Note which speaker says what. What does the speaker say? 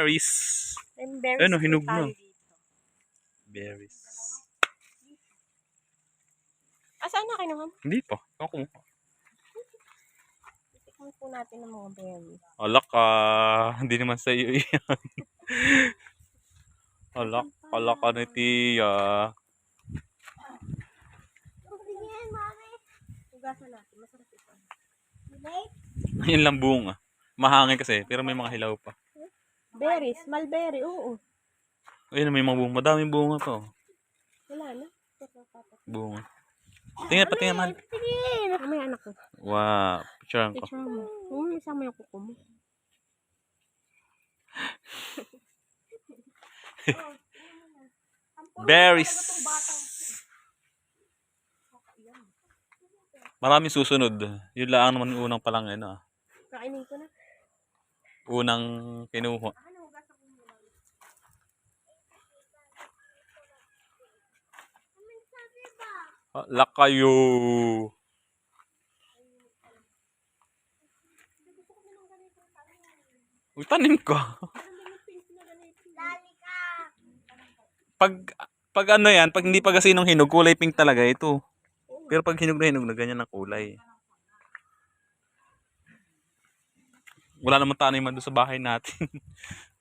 Speaker 1: Berries.
Speaker 2: And berries
Speaker 1: Ayun, oh,
Speaker 2: tayo
Speaker 1: na. Berries.
Speaker 2: Ah, saan na kinuha?
Speaker 1: Hindi pa. Ikaw kumuha.
Speaker 2: Tikman po natin ng mga berries.
Speaker 1: Alak ka. Hindi naman sa iyo yan. Alak. Alak ka ni Tia.
Speaker 2: Hugasan natin. Masarap ito.
Speaker 1: Yun lang bunga. Mahangin kasi. Pero may mga hilaw pa.
Speaker 2: Berries. Mulberry. Oo.
Speaker 1: Ayun, may mga bunga. Madaming bunga to.
Speaker 2: Wala na.
Speaker 1: Bunga. Tingnan pa, tingnan man.
Speaker 2: Tingin! May anak ko.
Speaker 1: Wow. Picturean ko.
Speaker 2: Picture mo. Huwag mo isama yung kuko mo.
Speaker 1: Berries. Maraming susunod. Yun lang naman yung unang palang ano. ah.
Speaker 2: Kainin ko na.
Speaker 1: Unang kinuha. Alak kayo. Uy, tanim ka. pag pag ano yan, pag hindi pa kasi nung hinog, kulay pink talaga ito. Pero pag hinog na hinog na ganyan ang kulay. Wala namang taniman doon sa bahay natin.